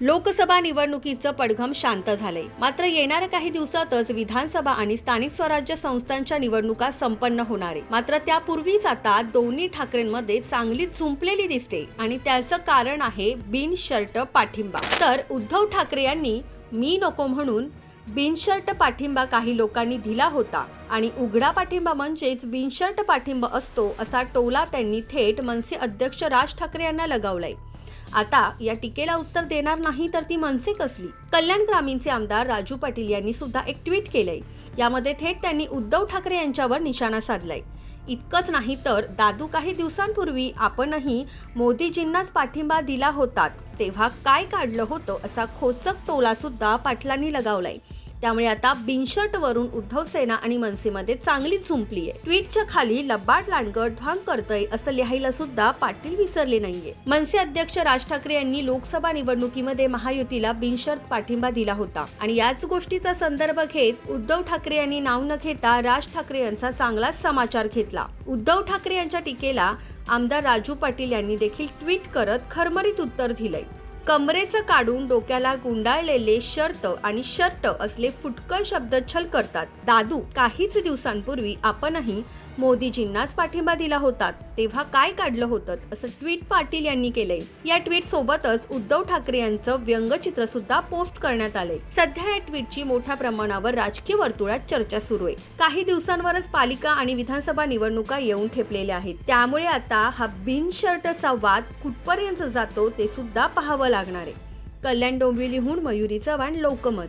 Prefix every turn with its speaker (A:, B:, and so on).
A: लोकसभा निवडणुकीचं पडघम शांत झालंय. मात्र येणाऱ्या काही दिवसातच विधानसभा आणि स्थानिक स्वराज्य संस्थांच्या निवडणुका संपन्न होणार आहे मात्र त्यापूर्वीच आता दोन्ही ठाकरेंमध्ये चांगली झुंपलेली दिसते आणि त्याचं कारण आहे बिनशर्ट पाठिंबा. तर उद्धव ठाकरे यांनी मी नको म्हणून बिनशर्ट पाठिंबा काही लोकांनी दिला होता आणि उघडा पाठिंबा म्हणजेच बिनशर्ट पाठिंबा असतो असा टोला त्यांनी थेट मनसे अध्यक्ष राज ठाकरे यांना लगावलाय. आता या टीकेला उत्तर देणार नाही तर ती मनसे कसली? कल्याण ग्रामीणचे आमदार राजू पाटील यांनी सुद्धा एक ट्विट केलंय. यामध्ये थेट त्यांनी उद्धव ठाकरे यांच्यावर निशाणा साधलाय. इतकंच नाही तर दादू काही दिवसांपूर्वी आपणही मोदीजींनाच पाठिंबा दिला होतात तेव्हा काय काढलं होतं असा खोचक टोला सुद्धा पाटलांनी लगावलाय. त्यामुळे आता बिनशर्ट वरून उद्धव सेना आणि मनसेमध्ये चांगलीच झुंपली आहे. ट्विटच्या खाली लब्बाट लांडगड ढांग करतय असं लिहायला सुद्धा पाटील विसरले नाहीये. मनसे अध्यक्ष राज ठाकरे यांनी लोकसभा निवडणुकीमध्ये महायुतीला बिनशर्त पाठिंबा दिला होता. आणि याच गोष्टीचा संदर्भ घेत उद्धव ठाकरे यांनी नाव न घेता राज ठाकरे यांचा चांगलाच समाचार घेतला. उद्धव ठाकरे यांच्या टीकेला आमदार राजू पाटील यांनी देखील ट्विट करत खरमरीत उत्तर दिलंय. कमरेचं काढून डोक्याला गुंडाळलेले शर्ट आणि शर्ट असले फुटकळ शब्द छल करतात दादू काहीच दिवसांपूर्वी आपणही मोदीजींनाच पाठिंबा दिला होता. तेव्हा काय काढलं होतं? असं ट्विट पाटील यांनी केलंय. या ट्विट सोबतच उद्धव ठाकरे यांचं व्यंगचित्र सुद्धा पोस्ट करण्यात आलंय. सध्या या ट्विटची मोठ्या प्रमाणावर राजकीय वर्तुळात चर्चा सुरू आहे. काही दिवसांवरच पालिका आणि विधानसभा निवडणुका येऊन ठेपलेल्या आहेत. त्यामुळे आता हा बिनशर्टचा वाद कुठपर्यंत जातो ते सुद्धा पाहावं लागणार आहे. कल्याण डोंबिवलीहून मयुरी चव्हाण लोकमत.